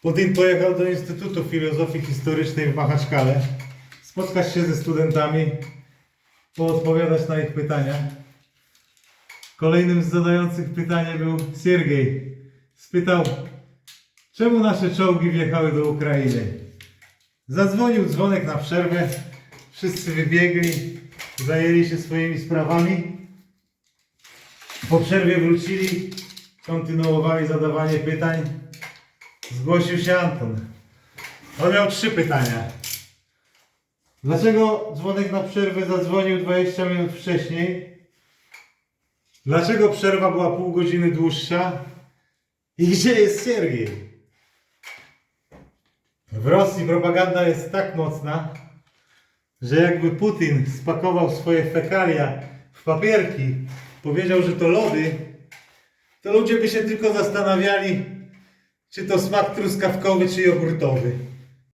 Putin pojechał do Instytutu Filozofii Historycznej w Machaczkale, spotkać się ze studentami, poodpowiadać na ich pytania. Kolejnym z zadających pytanie był Siergiej. Spytał, czemu nasze czołgi wjechały do Ukrainy? Zadzwonił dzwonek na przerwę, wszyscy wybiegli, zajęli się swoimi sprawami. Po przerwie wrócili, kontynuowali zadawanie pytań. Zgłosił się Anton. On miał trzy pytania. Dlaczego dzwonek na przerwę zadzwonił 20 minut wcześniej? Dlaczego przerwa była pół godziny dłuższa? I gdzie jest Siergiej? W Rosji propaganda jest tak mocna, że jakby Putin spakował swoje fekalia w papierki, powiedział, że to lody, to ludzie by się tylko zastanawiali, czy to smak truskawkowy, czy jogurtowy.